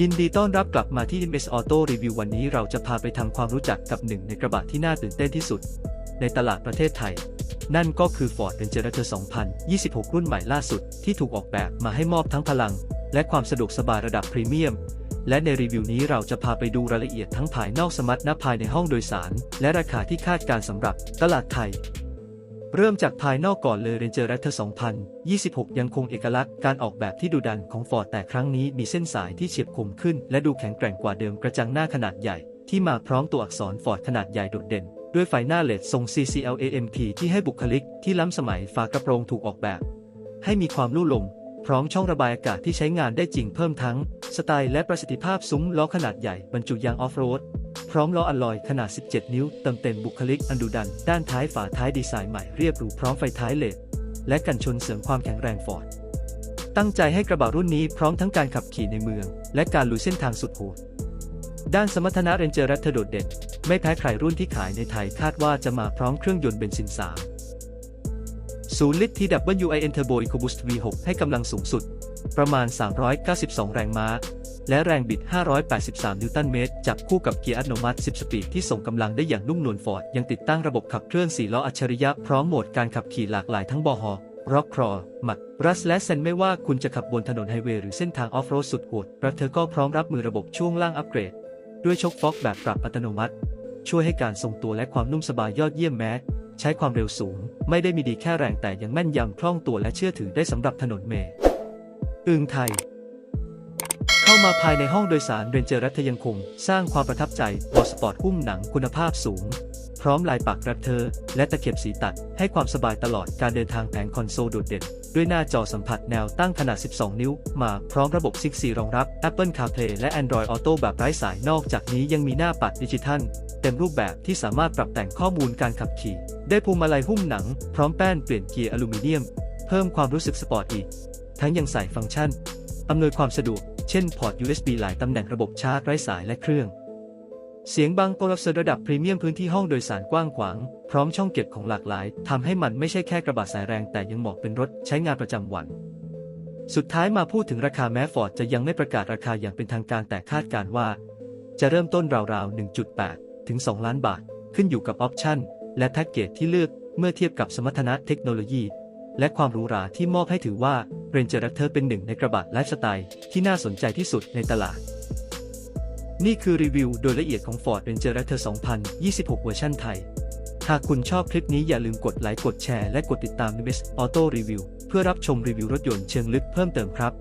ยินดีต้อนรับกลับมาที่ MS Auto Review วันนี้เราจะพาไปทำความรู้จักกับหนึ่งในกระบะที่น่าตื่นเต้นที่สุด ในตลาดประเทศไทย นั่นก็คือ Ford Ranger 2026 รุ่นใหม่ล่าสุด ที่ถูกออกแบบมาให้มอบทั้งพลัง และความสะดวกสบายระดับพรีเมียม และในรีวิวนี้เราจะพาไปดูรายละเอียดทั้งภายนอกสมรรถนะภายในห้องโดยสาร และราคาที่คาดการสำหรับตลาดไทย เริ่มจากภายนอกก่อนเลย Ranger Raptor 2026 ยังคงเอกลักษณ์การออกแบบที่ดุดันของ Ford แต่ครั้งนี้มีเส้นสายที่เฉียบคมขึ้น และดูแข็งแกร่งกว่าเดิมกระจังหน้าขนาดใหญ่ ที่มาพร้อมตัวอักษร Ford ขนาดใหญ่โดดเด่น ด้วยไฟหน้าเลดทรง CCLAMP ที่ให้บุคลิกที่ล้ำสมัยฝากระโปรงถูกออกแบบ ให้มีความลู่ลม พร้อมช่องระบายอากาศที่ใช้งานได้จริงเพิ่มทั้ง สไตล์และประสิทธิภาพซุ้มล้อขนาดใหญ่บรรจุยางออฟโรด พร้อมล้ออัลลอยขนาด 17 นิ้วเติมเต็มบุคลิกอันดุดัน ด้านท้ายฝาท้ายดีไซน์ใหม่เรียบหรูพร้อมไฟท้ายเลดและกันชนเสริมความแข็งแรงฟอร์ดตั้งใจให้กระบะรุ่นนี้พร้อมทั้งการขับขี่ในเมือง และการลุยเส้นทางสุดโหดด้านสมรรถนะเรนเจอร์แรปเทอร์โดดเด่นไม่แพ้ใครรุ่นที่ขายในไทยคาดว่าจะมาพร้อมเครื่องยนต์เบนซิน 3 0 ลิตร TWIN Turbo EcoBoost V6 ให้กำลังสูงสุด ประมาณ 392 แรงม้า และแรงบิด 583 นิวตันเมตร จับคู่กับเกียร์อัตโนมัติ 10 สปีดที่ส่งกำลังได้อย่างนุ่มนวลฟอร์ด ยังติดตั้งระบบขับเคลื่อน4ล้ออัจฉริยะพร้อมโหมดการขับขี่หลากหลายทั้งบอฮอร็อกครอมัด รัสและเซนไม่ว่าคุณจะขับบนถนนไฮเวย์หรือเส้นทางออฟโรดสุดโหดรัเธอก็พร้อมรับมือระบบช่วงล่างอัปเกรด ด้วยชกฟอกแบบปรับอัตโนมัติ ช่วยให้การทรงตัวและความนุ่มสบายยอดเยี่ยมแม้ ใช้ความเร็วสูง ไม่ได้มีดีแค่แรงแต่ยังแม่นยำคล่องตัวและเชื่อถือได้สำหรับถนนเมย์อึงไทย เข้ามาภายในห้องโดยสารเรนเจอร์รัฐยังคง สร้างความประทับใจบอสปอร์ตหุ้มหนังคุณภาพสูง พร้อมลายปักรัดเธอ และตะเข็บสีตัด ให้ความสบายตลอดการเดินทางแผงคอนโซลโดดเด่น ด้วยหน้าจอสัมผัสแนวตั้งขนาด 12 นิ้ว มาพร้อมระบบ6 4รองรับ Apple CarPlay และ Android Auto แบบไร้สายนอกจากนี้ยังมีหน้าปัดดิจิทัลเต็มรูปแบบที่สามารถปรับแต่งข้อมูลการขับขี่ ได้พวงมาลัยหุ้มหนัง พร้อมแป้นเปลี่ยนเกียร์อลูมิเนียม เพิ่มความรู้สึกสปอร์ตอีก ทั้งยังใส่ฟังก์ชันอำนวยความสะดวก เช่นพอร์ต USB หลายตำแหน่งระบบชาร์จไร้สายและเครื่อง เสียงบังโกลับเซอร์ระดับพรีเมียมพื้นที่ห้องโดยสารกว้างขวาง พร้อมช่องเก็บของหลากหลายทำให้มันไม่ใช่แค่กระบะสายแรงแต่ยังเหมาะเป็นรถใช้งานประจำวัน สุดท้ายมาพูดถึงราคาแม้ฟอร์ดจะยังไม่ประกาศราคาอย่างเป็นทางการแต่คาดการว่า จะเริ่มต้นราวๆ 1.8 ถึง 2 ล้านบาท ขึ้นอยู่กับออปชั่นและแพ็กเกจที่เลือกเมื่อเทียบกับสมรรถนะเทคโนโลยี และความหรูหราที่มอบให้ถือว่า เรนเจอร์แรปเตอร์เป็นหนึ่งในกระบะไลฟ์สไตล์ที่น่าสนใจที่สุดในตลาด นี่คือรีวิวโดยละเอียดของ Ford Ranger Raptor 2026 เวอร์ชันไทย หากคุณชอบคลิปนี้อย่าลืมกดไลค์กดแชร์และกดติดตาม MS Auto Review เพื่อรับชมรีวิวรถยนต์เชิงลึกเพิ่มเติมครับ